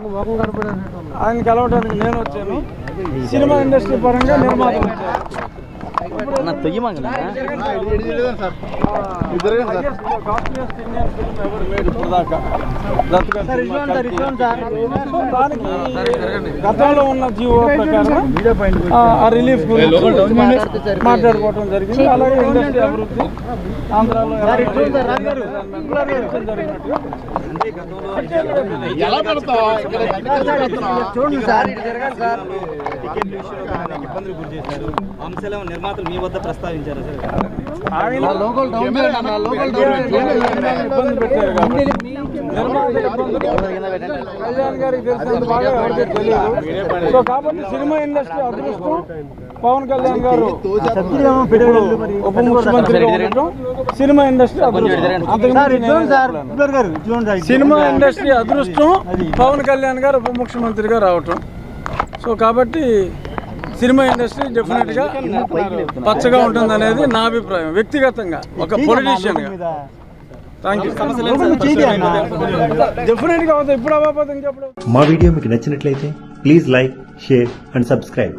ఆయన కలవడానికి నేను వచ్చాను. సినిమా ఇండస్ట్రీ పరంగా నిర్మాత అన్న గతంలో ఉన్న జీవో ప్రకారం ఆ, ఆ రిలీఫ్ గురించి మాట్లాడుకోవడం జరిగింది. అలాగే ఇండస్ట్రీ అభివృద్ధి ఆంధ్రాలో ఎలా చూడండి సార్. ఇబ్బందులు గురి చేశారు? అంశాలు నిర్మాతలు మీ వద్ద ప్రస్తావించారు సార్? కాబట్టి. సినిమా ఇండస్ట్రీ అదృష్టం పవన్ కళ్యాణ్ గారు. ఉప ముఖ్యమంత్రిగా ఉండటం సినిమా ఇండస్ట్రీ అదృష్టం. సినిమా ఇండస్ట్రీ అదృష్టం పవన్ కళ్యాణ్ గారు ఉప ముఖ్యమంత్రిగా రావటం. సో కాబట్టి సినిమా ఇండస్ట్రీ డెఫినెట్గా పచ్చగా ఉంటుంది అనేది నా అభిప్రాయం వ్యక్తిగతంగా ఒక పొలిటీషియన్గా. థ్యాంక్ యూ డెఫినెట్గా అవుతుంది ఇప్పుడు అవ్వకపోతే ఇంకెప్పుడు మా వీడియో మీకు నచ్చినట్లయితే please like share and subscribe